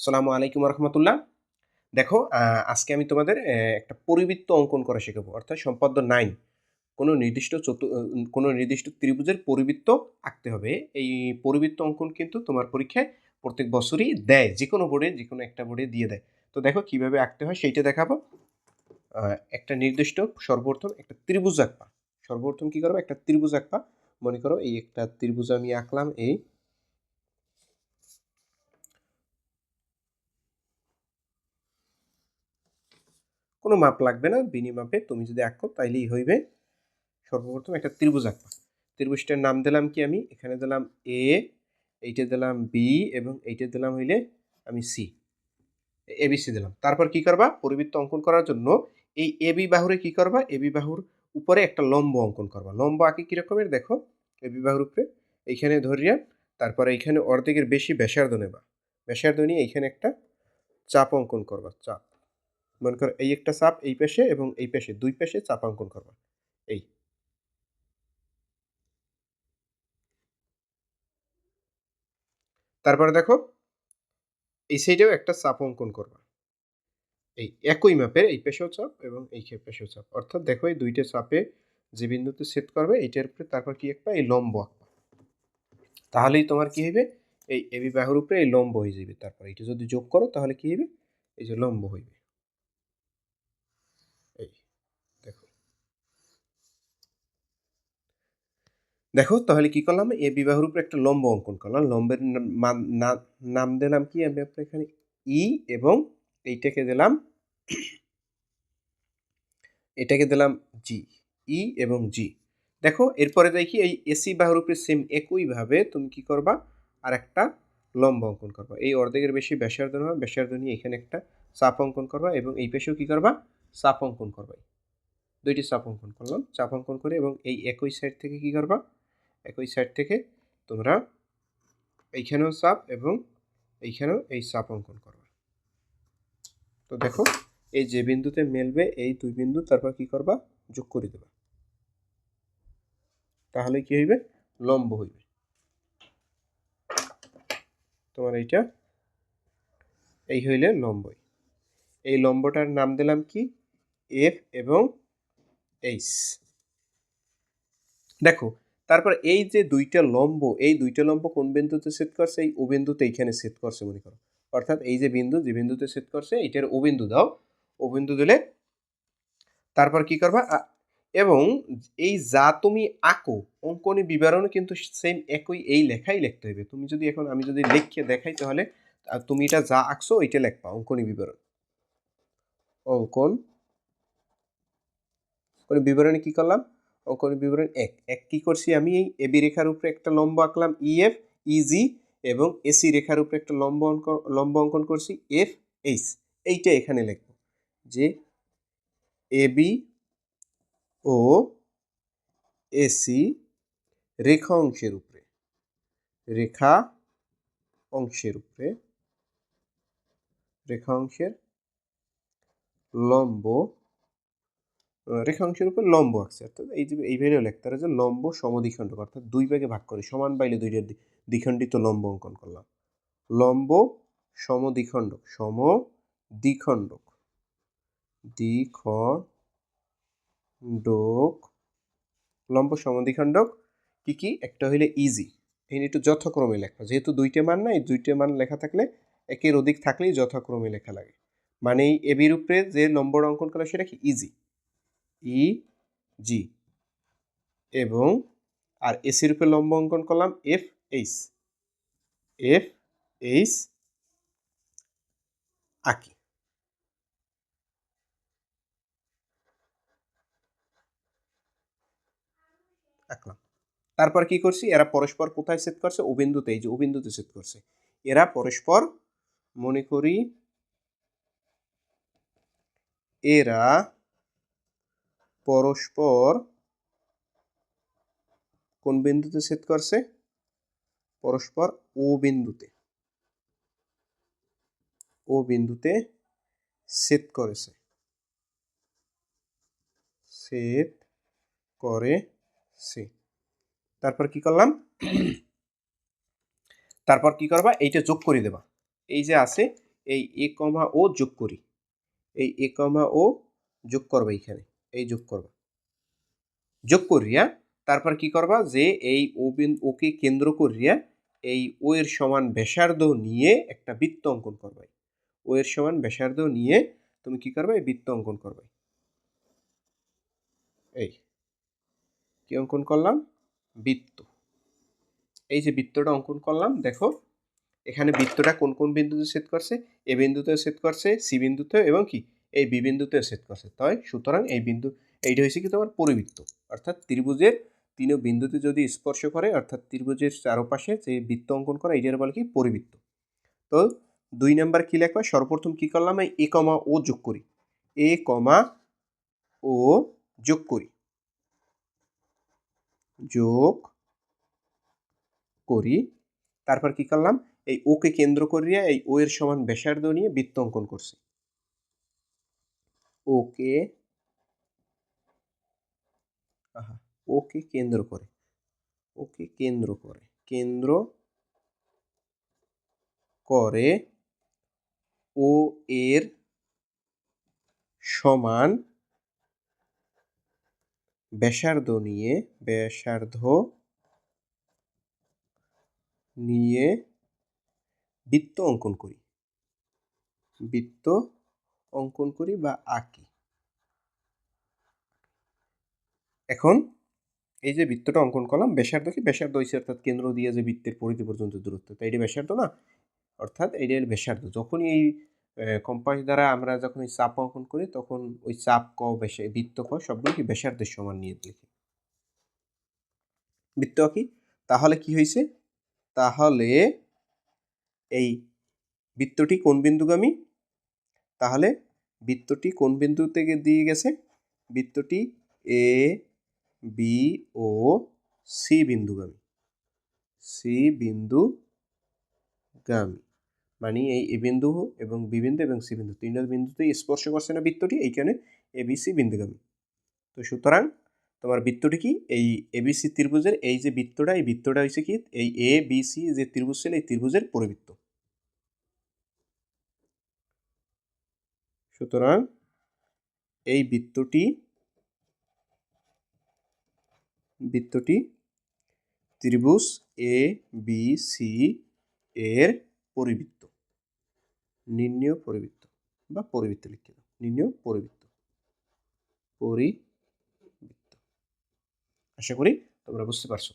সালামু আলাইকুম রহমতুল্লাহ দেখো আজকে আমি তোমাদের একটা পরিবৃত্ত অঙ্কন করা শেখাবো। অর্থাৎ সম্পাদ্য নাইন, কোনো নির্দিষ্ট চতু কোনো নির্দিষ্ট ত্রিভুজের পরিবৃত্ত আঁকতে হবে। এই পরিবৃত্ত অঙ্কন কিন্তু তোমার পরীক্ষায় প্রত্যেক বছরই দেয় যে কোনো বোর্ডে যে কোনো একটা বোর্ডে দিয়ে দেয়। তো দেখো, কীভাবে আঁকতে হয় সেইটা দেখাবো। একটা নির্দিষ্ট সর্বপ্রথম একটা ত্রিভুজ আঁকবা। সর্বপ্রথম কী করব? একটা ত্রিভুজ আঁকবা। মনে করো, এই একটা ত্রিভুজ আমি আঁকলাম, এই কোনো মাপ লাগবে না। বিনি মাপে তুমি যদি আঁকো তাইলেই হইবে। সর্বপ্রথম একটা ত্রিভুজ আঁকবা। ত্রিভুজটার নাম দিলাম কি আমি? এখানে দিলাম এ এইটা দিলাম বি এবং এইটা দিলাম হইলে আমি সি এবিসি দিলাম। তারপর কি করবা? পরিবৃত্ত অঙ্কন করার জন্য এই এবি বাহুরে কি করবা? এবি বাহুর উপরে একটা লম্ব অঙ্কন করবা। লম্ব আঁকি কীরকমের দেখো এবি বাহুর উপরে। এইখানে ধরিয়া তারপরে এইখানে অর্ধেকের বেশি ব্যাসার্ধ নেবা। ব্যাসার্ধ নিয়ে এইখানে একটা চাপ অঙ্কন করবা, চাপ। মনে করো এই একটা চাপ এই পাশে এবং এই পাশে, দুই পাশে চাপ অঙ্কন করবা। এই। তারপরে দেখো, এই সাইডেও একটা চাপ অঙ্কন করবা। এই একই মাপের এই পেশেও চাপ এবং এই পেশেও চাপ। অর্থাৎ দেখো এই দুইটা চাপে যে বিন্দুতে সেট করবে, এইটার উপরে তারপর কি একটা এই লম্ব আঁকবা। তাহলেই তোমার কি হবে এই এবি বাহুর উপরে এই লম্ব হয়ে যাবে তারপর এটা যদি যোগ করো, তাহলে কি হবে এই যে লম্ব হইবে এই দেখো দেখো, তাহলে কি করলাম? এ বিবাহের উপরে একটা লম্ব অঙ্কন করলাম। লম্বের নাম- দিলাম কি? আমি আপনার এখানে ই এবং এইটাকে দিলাম, এটাকে দিলাম জি, ই এবং জি। দেখো, এরপরে দেখি এই এসি বাহুর উপরে সেম একইভাবে তুমি কি করবা? আর একটা লম্ব অঙ্কন করবা। এই অর্ধেকের বেশি ব্যাসার্ধ নেওয়া ব্যাসার্ধ এখানে একটা চাপ অঙ্কন করবা এবং এই পেশেও কি করবা? চাপ অঙ্কন করবা দুইটি চাপ অঙ্কন করলাম, চাপ অঙ্কন করে এবং এই একই সাইড থেকে কি করবা? একই সাইড থেকে তোমরা এইখানেও চাপ এবং এইখানেও এই চাপ অঙ্কন করবা। তো দেখো, এই যে বিন্দুতে মেলবে, এই দুই বিন্দু, তারপর কি করবা? যোগ করে দেবা। তাহলে কি হইবে? লম্ব হইবে। তোমার এইটা, এই হইলে লম্বই। এই লম্বটার নাম দিলাম কি? এফ এবং এইচ দেখো তারপর এই যে দুইটা লম্ব, এই দুইটা লম্ব কোন বিন্দুতে সেট করছে? এই ও বিন্দুতে এইখানে সেট করছে মনে করো। অর্থাৎ এই যে বিন্দু, যে বিন্দুতে সেট করছে, এটার ও দাও। ও দিলে তারপর কি করবা? এবং এই যা তুমি আঁকো, অঙ্কনী বিবরণ কিন্তু সেম একই এই লেখাই লিখতে হবে। তুমি যদি এখন, আমি যদি লিখে দেখাই তাহলে তুমি এটা যা আঁকছো, ওইটা লেখবা, অঙ্কনী বিবরণ। অঙ্কনী বিবরণে কি করলাম? অঙ্কন বিবরণ এক। এক কি করছি আমি? এই এবি রেখার উপরে একটা লম্ব আঁকলাম ইএফ ইজি এবং এসি রেখার উপরে একটা লম্ব অঙ্কন লম্ব অঙ্কন করছি, এফ, এইচ। এইটা এখানে লিখব যে এবি ও এসি রেখা অংশের উপরে, রেখা অংশের উপরে, রেখা অংশের লম্ব আহ, রেখা অংশের উপর লম্ব আঁকছে। অর্থাৎ এই যে এইভাবে লিখতে পারে যে লম্ব সমদ্বিখণ্ডক অর্থাৎ দুই ভাগে ভাগ করে সমান পাইলে দুইটা দ্বি- দ্বিখণ্ডিত লম্ব অঙ্কন করলাম। লম্ব সমদ্বিখণ্ডক সম দ্বিখণ্ডক দ্বিখণ্ডক লম্ব সমদ্বিখণ্ডক কি কি? একটা হইলে ইজি এই একটু যথাক্রমে লেখা। যেহেতু দুইটা মান নাই দুইটা মান লেখা থাকলে একের অধিক থাকলেই যথাক্রমে লেখা লাগে। মানে এই এবির উপরে যে নম্বর অঙ্কন করা সেটা কি ইজি ই, জি। এবং, আর এসির উপরে লম্ব অঙ্কন করলাম, এফ এইচ। এফ এইচ আঁকি। তারপর কি করছি? এরা পরস্পর কোথায় সেট করছে? ও বিন্দুতে, এই যে অবিন্দুতে বিন্দুতে সেট করছে। এরা পরস্পর, মনে করি, এরা পরস্পর কোন বিন্দুতে সেট করছে? পরস্পর ও বিন্দুতে। ও বিন্দুতে সেট করেছে। সেট করেছে। তারপর কি করলাম? তারপর কি করবা? এইটা যোগ করে দেবা। এই যে আছে, এই এ কমা ও যোগ করি। এই এ কমা ও যোগ করবা এইখানে। এই যোগ করবা। যোগ করিয়া তারপর কি করবা যে এই ও ওকে কেন্দ্র করিয়া এই ও এর সমান ব্যাসার্ধ নিয়ে একটা বৃত্ত অঙ্কন করবাই। ও এর সমান ব্যাসার্ধ নিয়ে তুমি কি করবে? এই বৃত্ত অঙ্কন করবে এই কি অঙ্কন করলাম? বৃত্ত। এই যে বৃত্তটা অঙ্কন করলাম, দেখো, এখানে বৃত্তটা কোন কোন বিন্দুতে সেট করছে? এ বিন্দুতেও সেট করছে, সি বিন্দুতেও এবং কি? এই বি বিন্দুতেও সেট করছে। তাই সুতরাং এই বিন্দু, এইটা হয়েছে কি তোমার পরিবৃত্ত। অর্থাৎ ত্রিভুজের তিনও বিন্দুতে যদি স্পর্শ করে, অর্থাৎ ত্রিভুজের চারপাশে যে বৃত্ত অঙ্কন করা, এইটার বলে কি পরিবৃত্ত। তো দুই নাম্বার কি লেখবা? সর্বপ্রথম কি করলাম এই এ কমা ও যোগ করি। এ কমা ও যোগ করি। যোগ করি। তারপর কি করলাম? এই ওকে কেন্দ্র করিয়া এই ও এর সমান ব্যাসার্ধ নিয়ে বৃত্ত অঙ্কন করছি। ওকে ওকে কেন্দ্র করে, ওকে কেন্দ্র করে কেন্দ্র করে ও এর সমান ব্যাসার্ধ নিয়ে ব্যাসার্ধ নিয়ে বৃত্ত অঙ্কন করি। বৃত্ত অঙ্কন করি বা আঁকি। এখন এই যে বৃত্তটা অঙ্কন করলাম, ব্যাসার্ধ কি? ব্যাসার্ধ হয়েছে অর্থাৎ কেন্দ্র দিয়ে যে বৃত্তের পরিধি পর্যন্ত দূরত্ব। তাই এটা ব্যাসার্ধ না? অর্থাৎ হলো ব্যাসার্ধ। যখনই এই কম্পাস দ্বারা আমরা যখন এই চাপ অঙ্কন করি, তখন ওই চাপ ক, ব্যাসে বৃত্ত ক সবগুলো কি ব্যাসার্ধের সমান নিয়ে লিখি। বৃত্ত কি? তাহলে কি হয়েছে তাহলে এই বৃত্তটি কোন বিন্দুগামী? তাহলে বৃত্তটি কোন বিন্দু থেকে দিয়ে গেছে? বৃত্তটি এ বি ও সি বিন্দুগামী। সি বিন্দু গামী মানে এই এ বিন্দু এবং বি বিন্দু এবং সি বিন্দু। তিনটা বিন্দুতেই স্পর্শ করছে না বৃত্তটি এইখানে এ বি সি বিন্দুগামী। তো সুতরাং তোমার বৃত্তটি কি? এই এবিসি ত্রিভুজের এই যে বৃত্তটা, এই বৃত্তটা হয়েছে কি? এই এ বি সি যে ত্রিভুজ ছিল, এই ত্রিভুজের পরিবৃত্ত। সুতরাং এই বৃত্তটি বৃত্তটি ত্রিভুজ এ বি সি এর পরিবৃত্ত। নির্ণয় পরিবৃত্ত বা পরিবৃত্ত লিখে দাও। নির্ণয় পরিবৃত্ত। পরিবৃত্ত। আশা করি তোমরা বুঝতে পারছ।